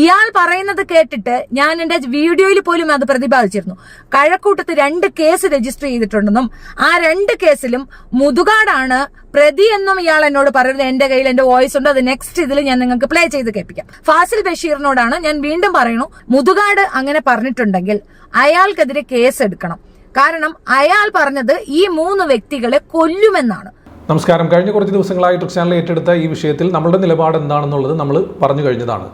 ഇയാൾ പറയുന്നത് കേട്ടിട്ട് ഞാൻ എന്റെ വീഡിയോയിൽ പോലും അത് പ്രതിപാദിച്ചിരുന്നു. കഴക്കൂട്ടത്ത് രണ്ട് കേസ് രജിസ്റ്റർ ചെയ്തിട്ടുണ്ടെന്നും ആ രണ്ട് കേസിലും മുതുകാടാണ് പ്രതി എന്നും ഇയാൾ എന്നോട് പറയുന്നത്. എന്റെ കയ്യിൽ എന്റെ വോയിസ് ഉണ്ട്. അത് നെക്സ്റ്റ് ഇതിൽ ഞാൻ നിങ്ങൾക്ക് പ്ലേ ചെയ്ത് കേൾപ്പിക്കാം. ഫാസിൽ ബഷീറിനോടാണ് ഞാൻ വീണ്ടും പറയുന്നു മുതുകാട് അങ്ങനെ പറഞ്ഞിട്ടുണ്ടെങ്കിൽ അയാൾക്കെതിരെ കേസ് എടുക്കണം. കാരണം അയാൾ പറഞ്ഞത് ഈ മൂന്ന് വ്യക്തികളെ കൊല്ലുമെന്നാണ്. നമസ്കാരം. കഴിഞ്ഞ കുറച്ച് ദിവസങ്ങളായി ട്രിക് ചാനൽ ഏറ്റെടുത്ത ഈ വിഷയത്തിൽ നമ്മളുടെ നിലപാട് എന്താണെന്നുള്ളത് നമ്മൾ പറഞ്ഞു കഴിഞ്ഞതാണ്.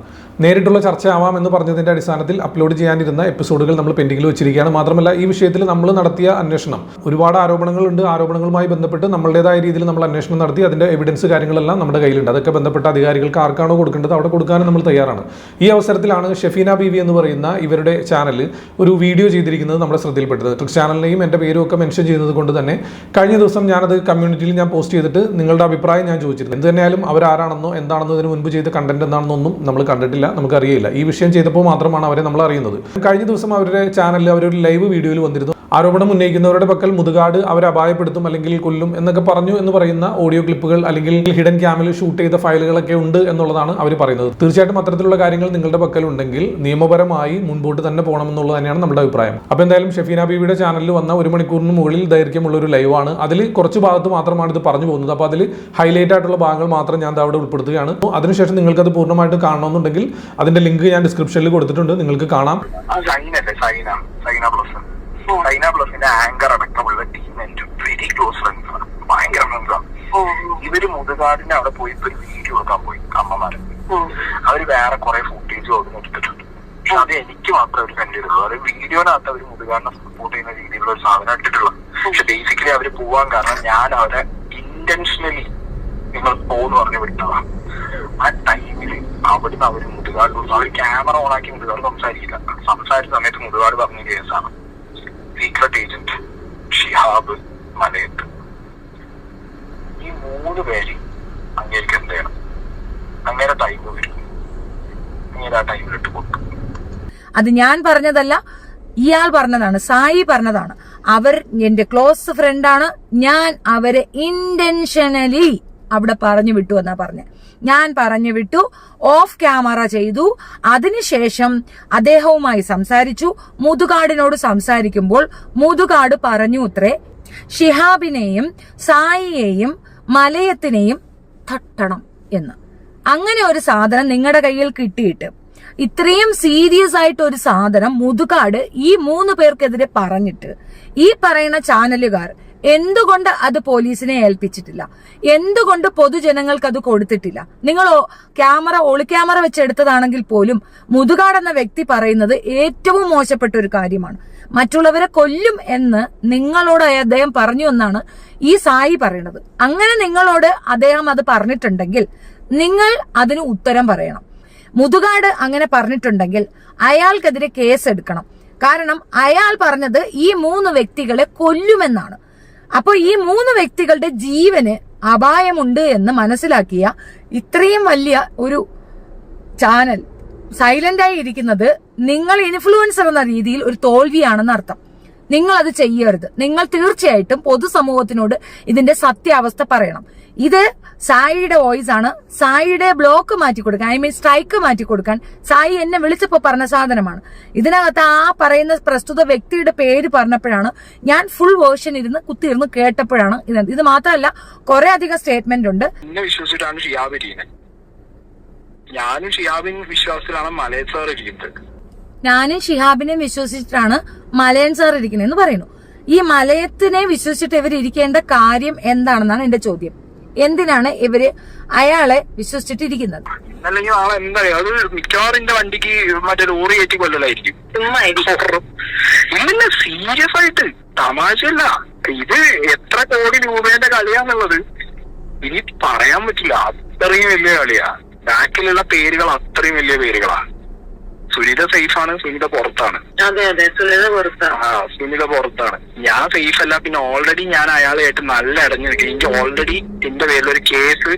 നേരിട്ടുള്ള ചർച്ചയാവാം എന്ന് പറഞ്ഞതിന്റെ അടിസ്ഥാനത്തിൽ അപ്ലോഡ് ചെയ്യാനിരുന്ന എപ്പിസോഡുകൾ നമ്മൾ പെൻഡിങ്ങിൽ വെച്ചിരിക്കുകയാണ്. മാത്രമല്ല ഈ വിഷയത്തിൽ നമ്മൾ നടത്തിയ അന്വേഷണം. ഒരുപാട് ആരോപണങ്ങളുണ്ട്. ആരോപണങ്ങളുമായി ബന്ധപ്പെട്ട് നമ്മളുടേതായ രീതിയിൽ നമ്മൾ അന്വേഷണം നടത്തി അതിന്റെ എവിഡൻസ് കാര്യങ്ങളെല്ലാം നമ്മുടെ കയ്യിലുണ്ട്. അതൊക്കെ ബന്ധപ്പെട്ട അധികാരികൾക്ക് ആർക്കാണോ കൊടുക്കേണ്ടത് അവിടെ കൊടുക്കാനും നമ്മൾ തയ്യാറാണ്. ഈ അവസരത്തിലാണ് ഷെഫീന ബീവി എന്ന് പറയുന്ന ഇവരുടെ ചാനൽ ഒരു വീഡിയോ ചെയ്തിരിക്കുന്നത് നമ്മുടെ ശ്രദ്ധയിൽപ്പെട്ടത്. ട്രിക് ചാനലിനെയും എന്റെ പേരും ഒക്കെ മെൻഷൻ ചെയ്യുന്നത് കൊണ്ട് തന്നെ കഴിഞ്ഞ ദിവസം ഞാനത് കമ്മ്യൂണിറ്റിയിൽ ഞാൻ പോസ്റ്റ് ചെയ്തിട്ട് നിങ്ങളുടെ അഭിപ്രായം ഞാൻ ചോദിച്ചിരുന്നു. എന്ത് തന്നെയാലും അവരാരാണെന്നോ എന്താണെന്നോ ഇതിന് മുൻപ് ചെയ്ത കണ്ടന്റ് എന്താണെന്നൊന്നും നമ്മൾ കണ്ടിട്ടില്ല. നമുക്കറിയില്ല. ഈ വിഷയം ചെയ്തപ്പോൾ മാത്രമാണ് അവരെ നമ്മൾ അറിയുന്നത് കഴിഞ്ഞ ദിവസം അവരുടെ ചാനലിൽ അവരൊരു ലൈവ് വീഡിയോയിൽ വന്നിരുന്നു. ആരോപണം ഉന്നയിക്കുന്നവരുടെ പക്കൽ മുതുകാട് അവരെ അപായപ്പെടുത്തും അല്ലെങ്കിൽ കൊല്ലും എന്നൊക്കെ പറഞ്ഞു എന്ന് പറയുന്ന ഓഡിയോ ക്ലിപ്പുകൾ അല്ലെങ്കിൽ ഹിഡൻ ക്യാമിൽ ഷൂട്ട് ചെയ്ത ഫയലുകളൊക്കെ ഉണ്ട് എന്നുള്ളതാണ് അവർ പറയുന്നത്. തീർച്ചയായിട്ടും അത്തരത്തിലുള്ള കാര്യങ്ങൾ നിങ്ങളുടെ പക്കൽ ഉണ്ടെങ്കിൽ നിയമപരമായി മുൻപോട്ട് തന്നെ പോകണമെന്നുള്ളത് തന്നെയാണ് നമ്മുടെ അഭിപ്രായം. അപ്പോൾ എന്തായാലും ഷെഫീന ബീവിയുടെ ചാനലിൽ വന്ന ഒരു മണിക്കൂറിന് മുകളിൽ ദൈർഘ്യമുള്ള ഒരു ലൈവാണ് അതിൽ കുറച്ച് ഭാഗത്ത് മാത്രമാണ് ഇത് പറഞ്ഞു പോകുന്നത്. അപ്പോൾ അതിൽ ഹൈലൈറ്റ് ആയിട്ടുള്ള ഭാഗങ്ങൾ മാത്രം ഞാൻ അവിടെ ഉൾപ്പെടുത്തുകയാണ്. അതിനുശേഷം നിങ്ങൾക്ക് അത് പൂർണമായിട്ട് കാണണമെന്നുണ്ടെങ്കിൽ അതിന്റെ ലിങ്ക് ഞാൻ ഡിസ്ക്രിപ്ഷനിൽ കൊടുത്തിട്ടുണ്ട് നിങ്ങൾക്ക് കാണാം. ആങ്കർ അടക്കമുള്ള ടീം എന്റെ വെരി ക്ലോസ് ഫ്രണ്ട്സ് ആണ്. ഭയങ്കര ഫ്രണ്ട്സ് ആണ്. ഇവർ മുതുകാടിന്റെ അവിടെ പോയി ഒരു വീഡിയോ എടുക്കാൻ പോയി അമ്മമാര്. അവർ വേറെ കുറെ ഫുട്ടേജും അവിടെ എടുത്തിട്ടുണ്ട്. അത് എനിക്ക് മാത്രമേ അവർ സെൻഡ് ചെയ്തുള്ളൂ. അത് വീഡിയോനകത്ത് അവർ മുതുകാടിനെ സപ്പോർട്ട് ചെയ്യുന്ന രീതിയിലുള്ള ഒരു സാധനം ഇട്ടിട്ടുള്ളത്. പക്ഷെ ബേസിക്കലി അവർ പോവാൻ കാരണം ഞാൻ അവരെ ഇന്റൻഷനലി നിങ്ങൾ പോന്ന് പറഞ്ഞ് വിട്ടതാണ് ആ ടൈമിൽ അവിടുന്ന് അവർ മുതുകാട് അവർ ക്യാമറ ഓൺ ആക്കി മുതുകാട് സംസാരിക്കില്ല സംസാരിച്ച സമയത്ത് മുതുകാട് പറഞ്ഞ കേസാണ് സീക്രട്ട് ഏജന്റ് ഷിഹാബ് മലയത്ത്. ഈ മൂന്ന് പേര് അങ്ങേക്ക് എന്ത് ചെയ്യണം? അങ്ങനെ ടൈം വരും. അങ്ങനെ ആ ടൈമിലിട്ട് കൊടുക്കും. അത് ഞാൻ പറഞ്ഞതല്ല ഇയാൾ പറഞ്ഞതാണ് സായി പറഞ്ഞതാണ്. അവർ എന്റെ ക്ലോസ് ഫ്രണ്ടാണ് ഞാൻ അവരെ ഇന്റൻഷനലി അവിടെ പറഞ്ഞു വിട്ടു എന്നാ പറഞ്ഞ. ഞാൻ പറഞ്ഞു വിട്ടു ഓഫ് ക്യാമറ ചെയ്തു. അതിനുശേഷം അദ്ദേഹവുമായി സംസാരിച്ചു. മുതുകാടിനോട് സംസാരിക്കുമ്പോൾ മുതുകാട് പറഞ്ഞു ഉത്രേ ഷിഹാബിനെയും സായിയെയും മലയത്തിനെയും തട്ടണം എന്ന്. അങ്ങനെ ഒരു സാധനം നിങ്ങളുടെ കയ്യിൽ കിട്ടിയിട്ട് ഇത്രയും സീരിയസ് ആയിട്ട് ഒരു സാധനം മുതുകാട് ഈ മൂന്ന് പേർക്കെതിരെ പറഞ്ഞിട്ട് ഈ പറയുന്ന ചാനലുകാർ എന്തുകൊണ്ട് അത് പോലീസിനെ ഏൽപ്പിച്ചിട്ടില്ല? എന്തുകൊണ്ട് പൊതുജനങ്ങൾക്ക് അത് കൊടുത്തിട്ടില്ല? നിങ്ങൾ ക്യാമറ ഒളി ക്യാമറ വെച്ചെടുത്തതാണെങ്കിൽ പോലും മുതുകാട് എന്ന വ്യക്തി പറയുന്നത് ഏറ്റവും മോശപ്പെട്ട ഒരു കാര്യമാണ്. മറ്റുള്ളവരെ കൊല്ലും എന്ന് നിങ്ങളോട് അദ്ദേഹം പറഞ്ഞു എന്നാണ് ഈ സായി പറയുന്നത് അങ്ങനെ നിങ്ങളോട് അദ്ദേഹം അത് പറഞ്ഞിട്ടുണ്ടെങ്കിൽ നിങ്ങൾ അതിന് ഉത്തരം പറയണം. മുതുകാട് അങ്ങനെ പറഞ്ഞിട്ടുണ്ടെങ്കിൽ അയാൾക്കെതിരെ കേസ് എടുക്കണം കാരണം അയാൾ പറഞ്ഞത് ഈ മൂന്ന് വ്യക്തികളെ കൊല്ലുമെന്നാണ്. അപ്പോൾ ഈ മൂന്ന് വ്യക്തികളുടെ ജീവന് അപായമുണ്ട് എന്ന് മനസ്സിലാക്കിയ ഇത്രയും വലിയ ഒരു ചാനൽ സൈലന്റ് ആയി ഇരിക്കുന്നത് നിങ്ങൾ ഇൻഫ്ലുവൻസർ എന്ന രീതിയിൽ ഒരു തോൽവിയാണെന്ന് അർത്ഥം. നിങ്ങൾ അത് ചെയ്യരുത്. നിങ്ങൾ തീർച്ചയായിട്ടും പൊതുസമൂഹത്തിനോട് ഇതിന്റെ സത്യാവസ്ഥ പറയണം. ഇത് സായിയുടെ വോയിസ് ആണ്. സായിയുടെ ബ്ലോക്ക് മാറ്റി കൊടുക്കാൻ ഐ മീൻ സ്ട്രൈക്ക് മാറ്റി കൊടുക്കാൻ സായി എന്നെ വിളിച്ചപ്പോൾ പറഞ്ഞ സാധനമാണ്. ഇതിനകത്ത് ആ പറയുന്ന പ്രസ്തുത വ്യക്തിയുടെ പേര് പറഞ്ഞപ്പോഴാണ് ഞാൻ ഫുൾ വേർഷൻ ഇരുന്ന് കുത്തിയിരുന്ന് കേട്ടപ്പോഴാണ് ഇത്. ഇത് മാത്രമല്ല കുറെ അധികം സ്റ്റേറ്റ്മെന്റ് ഉണ്ട്. എന്നെ വിശ്വസിച്ചിട്ടാണ് ഷിയാബ് ഇരിക്കുന്നത് ഞാനും ഷിയാബിൻ വിശ്വാസത്തിലാണ് മലയ സാർ ഇരിക്കുന്നത്. ഞാനും ഷിഹാബിനെ വിശ്വസിച്ചിട്ടാണ് മലയൻ സാർ ഇരിക്കുന്നത് എന്ന് പറയുന്നു. ഈ മലയത്തിനെ വിശ്വസിച്ചിട്ട് ഇവർ ഇരിക്കേണ്ട കാര്യം എന്താണെന്നാണ് എന്റെ ചോദ്യം. എന്തിനാണ് ഇവർ അയാളെ വിശ്വസിച്ചിട്ടിരിക്കുന്നത്? ഇന്നല്ലെങ്കിൽ നാളെ എന്താ അറിയോ, അത് മിക്കവാറും വണ്ടിക്ക് മറ്റേ ലോറി കയറ്റി കൊല്ലലായിരിക്കും. ഇല്ല സീരിയസ് ആയിട്ട്. തമാശയല്ല. ഇത് എത്ര കോടി രൂപയുടെ കളിയാന്നുള്ളത്. ഇനി പറയാൻ പറ്റില്ല. അത്രയും വലിയ കളിയാ. ബാക്കിലുള്ള പേരുകൾ അത്രയും വലിയ പേരുകളാ. സുനിത സേഫ് ആണ് സുനിത പുറത്താണ്. അതെ അതെ സുനിത പുറത്താണ്. ആ സുനിത പുറത്താണ്. ഞാൻ സേഫ് അല്ല പിന്നെ ഓൾറെഡി ഞാൻ അയാളായിട്ട് നല്ല അടഞ്ഞു നിൽക്കും എനിക്ക് ഓൾറെഡി എന്റെ പേരിൽ ഒരു കേസ്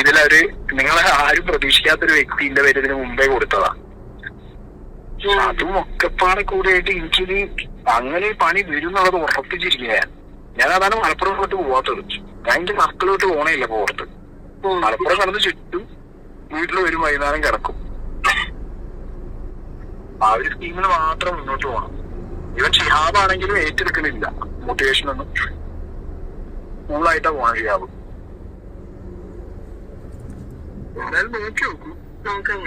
ഇതിലൊരു നിങ്ങളെ ആരും പ്രതീക്ഷിക്കാത്തൊരു വ്യക്തി എന്റെ പേര് ഇതിന് മുമ്പേ കൊടുത്തതാ. അതും ഒക്കെപ്പാടെ കൂടെയായിട്ട് എനിക്കിത് അങ്ങനെ പണി വരും എന്നുള്ളത് ഉറപ്പിച്ചിരിക്കുക ഞാൻ. ഞാൻ അതാണ് മലപ്പുറത്തോട്ട് പോവാത്തത്. ഞാൻ എന്റെ മക്കളോട്ട് പോണേ ഇല്ല പുറത്ത്. മലപ്പുറം കടന്ന് ചുറ്റും വീട്ടിൽ ഒരു വൈകുന്നേരം കിടക്കും. ആ ഒരു സ്കീമിൽ മാത്രം മുന്നോട്ട് പോകണം ഇവൻ ഷിഹാബ് ആണെങ്കിലും ഏറ്റെടുക്കലില്ല. മോട്ടിവേഷൻ ഒന്നും കൂളായിട്ടാ പോകണം ഷിഹാബ്. എന്തായാലും നോക്കി നോക്കൂ നോക്കാം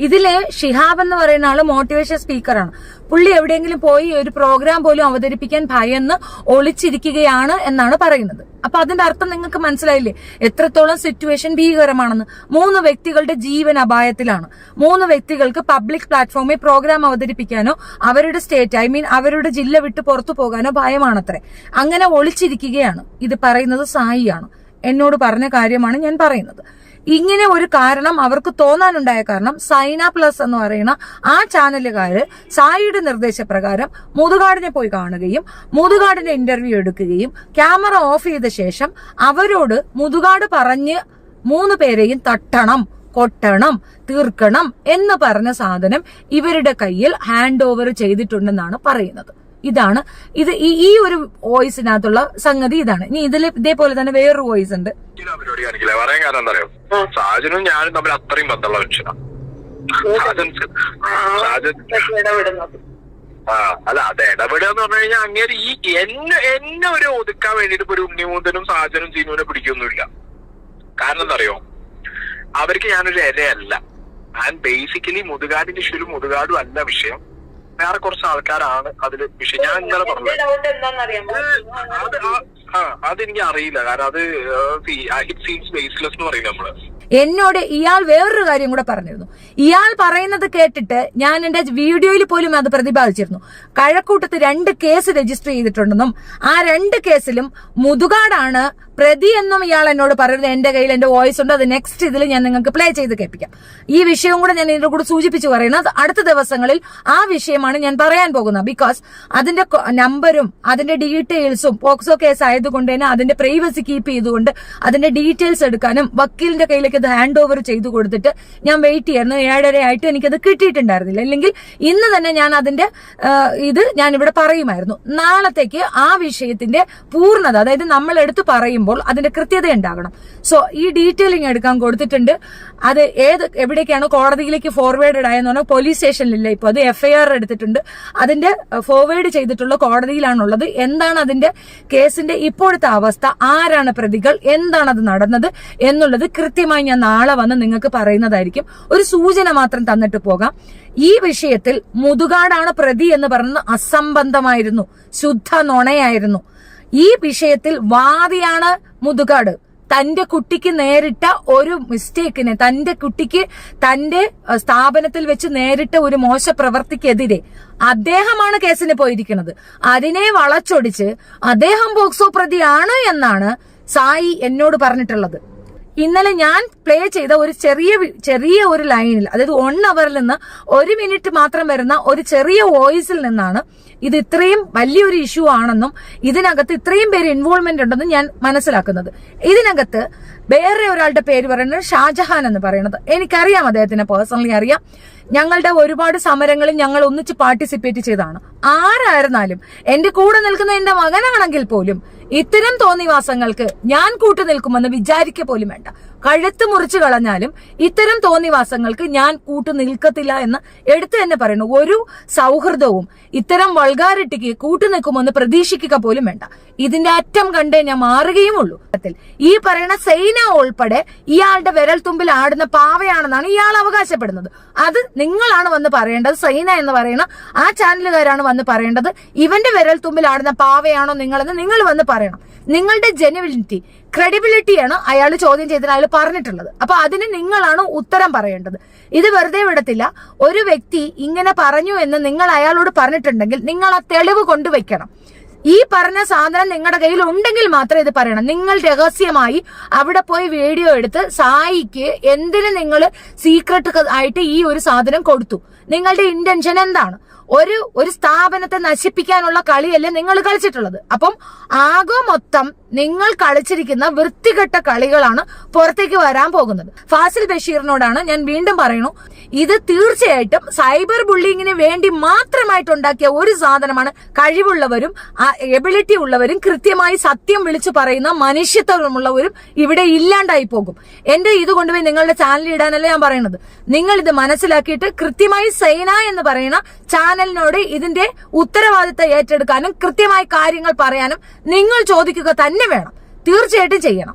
ഇതിലെ ഷിഹാബ് എന്ന് പറയുന്ന ആൾ മോട്ടിവേഷൻ സ്പീക്കറാണ് പുള്ളി എവിടെയെങ്കിലും പോയി ഒരു പ്രോഗ്രാം പോലും അവതരിപ്പിക്കാൻ ഭയന്ന് ഒളിച്ചിരിക്കുകയാണ് എന്നാണ് പറയുന്നത്. അപ്പൊ അതിന്റെ അർത്ഥം നിങ്ങൾക്ക് മനസ്സിലായില്ലേ? എത്രത്തോളം സിറ്റുവേഷൻ ഭീകരമാണെന്ന്. മൂന്ന് വ്യക്തികളുടെ ജീവൻ അപായത്തിലാണ്. മൂന്ന് വ്യക്തികൾക്ക് പബ്ലിക് പ്ലാറ്റ്ഫോമിൽ പ്രോഗ്രാം അവതരിപ്പിക്കാനോ അവരുടെ സ്റ്റേറ്റ് ഐ മീൻ അവരുടെ ജില്ല വിട്ട് പുറത്തു പോകാനോ ഭയമാണത്രേ. അങ്ങനെ ഒളിച്ചിരിക്കുകയാണ്. ഇത് പറയുന്നത് സായിയാണ്. എന്നോട് പറഞ്ഞ കാര്യമാണ് ഞാൻ പറയുന്നത്. ഇങ്ങനെ ഒരു കാരണം അവർക്ക് തോന്നാനുണ്ടായ കാരണം സൈന പ്ലസ് എന്ന് പറയുന്ന ആ ചാനലുകാര് സായിയുടെ നിർദ്ദേശപ്രകാരം മുതുകാടിനെ പോയി കാണുകയും മുതുകാടിന്റെ ഇന്റർവ്യൂ എടുക്കുകയും ക്യാമറ ഓഫ് ചെയ്ത ശേഷം അവരോട് മുതുകാട് പറഞ്ഞ് മൂന്ന് പേരെയും തട്ടണം കൊട്ടണം തീർക്കണം എന്ന് പറഞ്ഞ സാധനം ഇവരുടെ കയ്യിൽ ഹാൻഡ് ഓവർ ചെയ്തിട്ടുണ്ടെന്നാണ് പറയുന്നത്. ഇതാണ്. ഇത് ഈ ഈ ഒരു വോയിസിനകത്തുള്ള സംഗതി ഇതാണ്. ഇനി ഇതിൽ ഇതേപോലെ തന്നെ വേറൊരു വോയിസ് ഉണ്ട്. പരിപാടി കാണിക്കില്ല? പറയാൻ കാരണം എന്താ അറിയോ? സാജനും ഞാനും തമ്മിൽ അത്രയും ബന്ധമുള്ള മനുഷ്യനാണ് അല്ല അത് ഇടപെടുക എന്ന് പറഞ്ഞു കഴിഞ്ഞാൽ അങ്ങേര് ഈ എന്നെ എന്നെ ഒരു ഒതുക്കാൻ വേണ്ടിട്ട് ഇപ്പൊ ഒരു ഉണ്ണിമൂന്തനും സാജനും ചീനുവിനെ പിടിക്കൊന്നുമില്ല. കാരണം എന്താ അറിയോ? അവർക്ക് ഞാനൊരു ഇരയല്ല. ഞാൻ ബേസിക്കലി മുതുകാടിന്റെ ഇഷ്യൂലും മുതുകാടും അല്ല വിഷയം. വേറെ കുറച്ച് ആൾക്കാരാണ് അതിൽ വിഷയം. ഞാൻ ഇന്നലെ പറഞ്ഞു ഡൗട്ട് എന്താണെന്നറിയാമോ? അത് ആ- ആ അതെനിക്ക് അറിയില്ല. കാരണം അത് ഇറ്റ് സീൻസ് ബേസ്ലെസ് എന്ന് പറയില്ല നമ്മൾ. എന്നോട് ഇയാൾ വേറൊരു കാര്യം കൂടെ പറഞ്ഞിരുന്നു. ഇയാൾ പറയുന്നത് കേട്ടിട്ട് ഞാൻ എന്റെ വീഡിയോയിൽ പോലും അത് പ്രതിപാദിച്ചിരുന്നു. കഴക്കൂട്ടത്ത് രണ്ട് കേസ് രജിസ്റ്റർ ചെയ്തിട്ടുണ്ടെന്നും ആ രണ്ട് കേസിലും മുതുകാടാണ് പ്രതി എന്നും ഇയാൾ എന്നോട് പറയുന്നത് എന്റെ കയ്യിൽ എന്റെ വോയിസ് ഉണ്ട്. അത് നെക്സ്റ്റ് ഇതിൽ ഞാൻ നിങ്ങൾക്ക് പ്ലേ ചെയ്ത് കേൾപ്പിക്കാം. ഈ വിഷയവും കൂടെ ഞാൻ ഇതിന്റെ കൂടെ സൂചിപ്പിച്ചു പറയുന്നത് അടുത്ത ദിവസങ്ങളിൽ ആ വിഷയമാണ് ഞാൻ പറയാൻ പോകുന്നത്. ബിക്കോസ് അതിന്റെ നമ്പരും അതിന്റെ ഡീറ്റെയിൽസും പോക്സോ കേസ് ആയതുകൊണ്ട് തന്നെ അതിന്റെ പ്രൈവസി കീപ്പ് ചെയ്തുകൊണ്ട് അതിന്റെ ഡീറ്റെയിൽസ് എടുക്കാനും വക്കീലിന്റെ കയ്യിലേക്ക് അത് ഹാൻഡ് ഓവർ ചെയ്തു കൊടുത്തിട്ട് ഞാൻ വെയിറ്റ് ചെയ്യുന്നു. ഏഴര ആയിട്ട് എനിക്കത് കിട്ടിയിട്ടുണ്ടായിരുന്നില്ല. അല്ലെങ്കിൽ ഇന്ന് തന്നെ ഞാൻ അതിന്റെ ഇത് ഞാൻ ഇവിടെ പറയുമായിരുന്നു. നാളത്തേക്ക് ആ വിഷയത്തിന്റെ പൂർണത അതായത് നമ്മൾ എടുത്തു പറയുമ്പോൾ അതിന്റെ കൃത്യത ഉണ്ടാകണം. സോ ഈ ഡീറ്റെയിലിംഗ് എടുക്കാൻ കൊടുത്തിട്ടുണ്ട്. അത് ഏത് എവിടേക്കാണ് കോടതിയിലേക്ക് ഫോർവേഡ് ആയെന്ന് പറഞ്ഞാൽ പോലീസ് സ്റ്റേഷനിലില്ല ഇപ്പോൾ അത് എഫ്ഐആർ എടുത്തിട്ടുണ്ട്. അതിന്റെ ഫോർവേഡ് ചെയ്തിട്ടുള്ള കോടതിയിലാണുള്ളത്. എന്താണ് അതിന്റെ കേസിന്റെ ഇപ്പോഴത്തെ അവസ്ഥ? ആരാണ് പ്രതികൾ? എന്താണ് അത് നടന്നത്? എന്നുള്ളത് കൃത്യമായി ഞാൻ നാളെ വന്ന് നിങ്ങൾക്ക് പറയുന്നതായിരിക്കും. ഒരു സൂചന മാത്രം തന്നിട്ട് പോകാം. ഈ വിഷയത്തിൽ മുതുകാടാണ് പ്രതി എന്ന് പറയുന്നത് അസംബന്ധമായിരുന്നു. ശുദ്ധ നുണയായിരുന്നു. ഈ വിഷയത്തിൽ വാദിയാണ് മുതുകാട്. തന്റെ കുട്ടിക്ക് നേരിട്ട ഒരു മിസ്റ്റേക്കിനെ തന്റെ കുട്ടിക്ക് തന്റെ സ്ഥാപനത്തിൽ വെച്ച് നേരിട്ട ഒരു മോശ പ്രവർത്തിക്കെതിരെ അദ്ദേഹമാണ് കേസിന് പോയിരിക്കുന്നത്. അതിനെ വളച്ചൊടിച്ച് അദ്ദേഹം പോക്സോ പ്രതിയാണ് എന്നാണ് സായി എന്നോട് പറഞ്ഞിട്ടുള്ളത്. ഇന്നലെ ഞാൻ പ്ലേ ചെയ്ത ഒരു ചെറിയ ചെറിയ ഒരു ലൈനിൽ അതായത് വൺ അവറിൽ നിന്ന് ഒരു മിനിറ്റ് മാത്രം വരുന്ന ഒരു ചെറിയ വോയിസിൽ നിന്നാണ് ഇത് ഇത്രയും വലിയൊരു ഇഷ്യൂ ആണെന്നും ഇതിനകത്ത് ഇത്രയും പേര് ഇൻവോൾവ്മെന്റ് ഉണ്ടെന്നും ഞാൻ മനസ്സിലാക്കുന്നത്. ഇതിനകത്ത് വേറെ ഒരാളുടെ പേര് പറയുന്നത് ഷാജഹാൻ എന്ന് പറയുന്നത്. എനിക്കറിയാം അദ്ദേഹത്തിനെ പേഴ്സണലി അറിയാം. ഞങ്ങളുടെ ഒരുപാട് സമരങ്ങളിൽ ഞങ്ങൾ ഒന്നിച്ച് പാർട്ടിസിപ്പേറ്റ് ചെയ്തതാണ്. ആരായിരുന്നാലും എന്റെ കൂടെ നിൽക്കുന്ന എന്റെ മകനാണെങ്കിൽ പോലും ഇത്തരം തോന്നിവാസങ്ങൾക്ക് ഞാൻ കൂട്ടുനിൽക്കുമെന്ന് വിചാരിക്കുക പോലും വേണ്ട. കഴുത്ത് മുറിച്ചു കളഞ്ഞാലും ഇത്തരം തോന്നിവാസങ്ങൾക്ക് ഞാൻ കൂട്ടു നിൽക്കത്തില്ല എന്ന് എടുത്തു തന്നെ പറയുന്നു. ഒരു സൗഹൃദവും ഇത്തരം വൾഗാരിറ്റിക്ക് കൂട്ടു നിൽക്കുമെന്ന് പ്രതീക്ഷിക്കുക പോലും വേണ്ട. ഇതിന്റെ അറ്റം കണ്ടേ ഞാൻ മാറുകയും ഉള്ളൂ ഈ പറയുന്ന സൈന ഉൾപ്പെടെ ഇയാളുടെ വിരൽ തുമ്പിൽ ആടുന്ന പാവയാണെന്നാണ് ഇയാൾ അവകാശപ്പെടുന്നത്. അത് നിങ്ങളാണ് വന്ന് പറയേണ്ടത്. സൈന എന്ന് പറയുന്ന ആ ചാനലുകാരാണ് വന്ന് പറയേണ്ടത്. ഇവന്റെ വിരൽ തുമ്പിൽ ആടുന്ന പാവയാണോ നിങ്ങളെന്ന് നിങ്ങൾ വന്ന് പറയണം. നിങ്ങളുടെ ജെനുവിലിറ്റി ക്രെഡിബിലിറ്റിയാണ് അയാൾ ചോദ്യം ചെയ്തതിന് അയാൾ പറഞ്ഞിട്ടുള്ളത്. അപ്പൊ അതിന് നിങ്ങളാണ് ഉത്തരം പറയേണ്ടത്. ഇത് വെറുതെ വിടത്തില്ല. ഒരു വ്യക്തി ഇങ്ങനെ പറഞ്ഞു എന്ന് നിങ്ങൾ അയാളോട് പറഞ്ഞിട്ടുണ്ടെങ്കിൽ നിങ്ങൾ ആ തെളിവ് കൊണ്ടുവയ്ക്കണം. ഈ പറഞ്ഞ സാധനം നിങ്ങളുടെ കയ്യിൽ ഉണ്ടെങ്കിൽ മാത്രമേ ഇത് പറയണം. നിങ്ങൾ രഹസ്യമായി അവിടെ പോയി വീഡിയോ എടുത്ത് സായിക്ക് എന്തിനു നിങ്ങൾ സീക്രട്ട് ആയിട്ട് ഈ ഒരു സാധനം കൊടുത്തു? നിങ്ങളുടെ ഇന്റൻഷൻ എന്താണ്? ഒരു ഒരു സ്ഥാപനത്തെ നശിപ്പിക്കാനുള്ള കളിയല്ലേ നിങ്ങൾ കളിച്ചിട്ടുള്ളത്. അപ്പം ആകെ മൊത്തം നിങ്ങൾ കളിച്ചിരിക്കുന്ന വൃത്തികെട്ട കളികളാണ് പുറത്തേക്ക് വരാൻ പോകുന്നത്. ഫാസിൽ ബഷീറിനോടാണ് ഞാൻ വീണ്ടും പറയുന്നു ഇത് തീർച്ചയായിട്ടും സൈബർ ബുള്ളിങ്ങിന് വേണ്ടി മാത്രമായിട്ടുണ്ടാക്കിയ ഒരു സാധനമാണ് കഴിവുള്ളവരും എബിലിറ്റി ഉള്ളവരും കൃത്യമായി സത്യം വിളിച്ചു പറയുന്ന മനുഷ്യത്വമുള്ളവരും ഇവിടെ ഇല്ലാണ്ടായി പോകും. എന്റെ ഇത് കൊണ്ടുപോയി നിങ്ങളുടെ ചാനലിൽ ഇടാനല്ല ഞാൻ പറയുന്നത് നിങ്ങൾ ഇത് മനസ്സിലാക്കിയിട്ട് കൃത്യമായി സൈന എന്ന് പറയുന്ന ചാനലിനോട് ഇതിന്റെ ഉത്തരവാദിത്തം ഏറ്റെടുക്കാനും കൃത്യമായി കാര്യങ്ങൾ പറയാനും നിങ്ങൾ ചോദിക്കുക തന്നെ വേണം. തീർച്ചയായിട്ടും ചെയ്യണം.